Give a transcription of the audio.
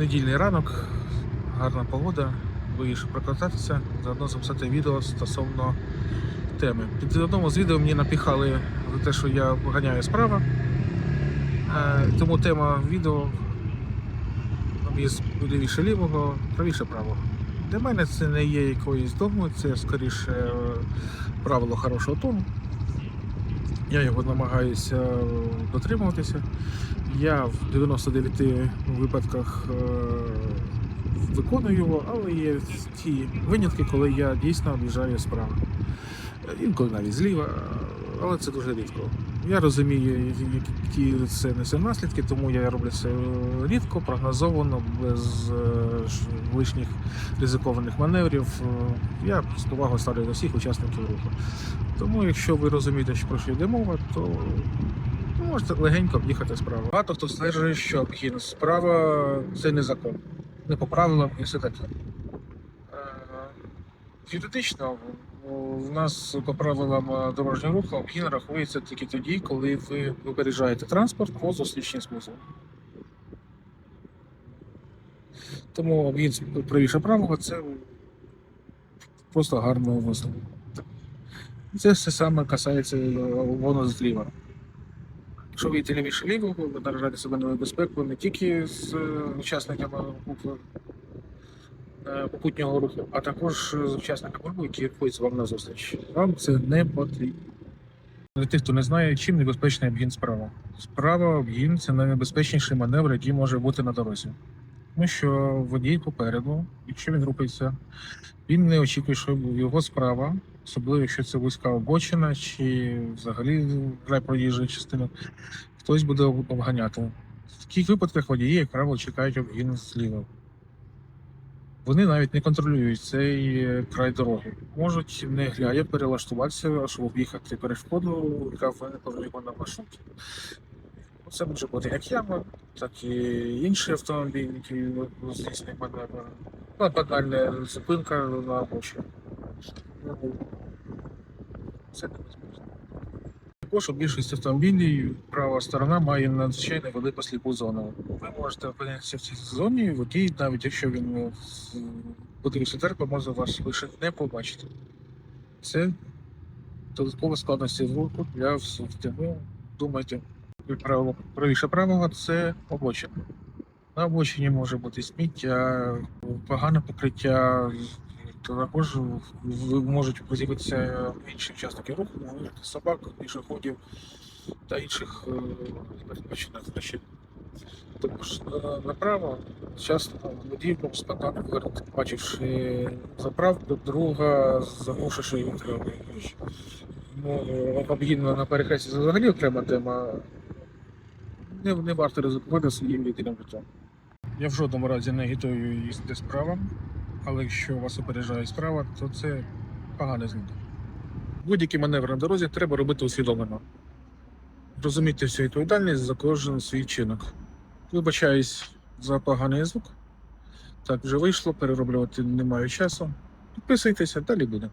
Недільний ранок, гарна погода, вирішив прокататися, заодно записати відео стосовно теми. Під одному з відео мені напіхали за те, що я ганяю справа. Е, Тому тема відео об'їзд лівіше лівого, правіше правого. Для мене це не є якоюсь догмою, це скоріше е, правило хорошого тону. Я його намагаюся дотримуватися. Я в 99 випадках е, виконую його, але є ті винятки, коли я дійсно об'їжджаю справа. Е, Інколи навіть зліва, але це дуже рідко. Я розумію, які це несе наслідки, тому я роблю це рідко, прогнозовано, без е, лишніх ризикованих маневрів. Е, Я з повагою ставлю до всіх учасників руху. Тому, якщо ви розумієте, що про що йде мова, то можете легенько об'їхати справа. Багато хто стверджує, що обхід справа це не закон, не по правилам і все таке. Е, Юридично в- нас по правилам е, дорожнього руху обгін рахується тільки тоді, коли ви випереджаєте транспорт по зустрічній смузі. Тому обгін правіше правого це просто гарно висновок. Це все саме касається е, воно зліва. Якщо ви йдете лівіше лівого, ви наражаєте себе на небезпеку не тільки з е, учасниками попутнього руху, а також з учасниками руху, які з вами на зустріч. Вам це не потрібно. Для тих, хто не знає, чим небезпечний обгін справа. Справа обгін це найнебезпечніший маневр, який може бути на дорозі. Тому що водій попереду, якщо він рухається, він не очікує, що його справа, особливо якщо це вузька обочина чи взагалі край проїжджої частини, хтось буде обганяти. В таких випадках водії, як правило, чекають обгін зліва. Вони навіть не контролюють цей е, край дороги. Можуть не глядя перелаштуватися, щоб об'їхати перешкоду, яка виникла на маршруті. Це може бути як яма, так і інший автомобіль, який здійснює маневр. Ну, банальна зупинка на обочині. Ну, Це небезпечно. Також у більшості автомобілів права сторона має надзвичайно велику сліпу зону. Ви можете опинитися в цій зоні, водій, навіть якщо він е, з- буде світерка, може вас лише не побачити. Це додаткова складності руху для всіх. Тому думайте, право правіше правого це обочина. На обочині може бути сміття, погане покриття. Також в- можуть з'явитися інші учасники руху, собак, пішоходів та інших е, непередбачених причин. Також е, направо часто водій спонтанно говорить, бачивши заправку, друга заглушивши його. Ну, об'їдно на перехресті взагалі окрема тема. Не, не варто ризикувати своїм літером життя. Я в жодному разі не агітую їздити справа, але якщо вас опереджає справа, то це погане знак. Будь-який маневр на дорозі треба робити усвідомлено. Розумійте всю відповідальність за кожен свій чинок. Вибачаюсь за поганий звук. Так вже вийшло, перероблювати не маю часу. Підписуйтеся, далі буде.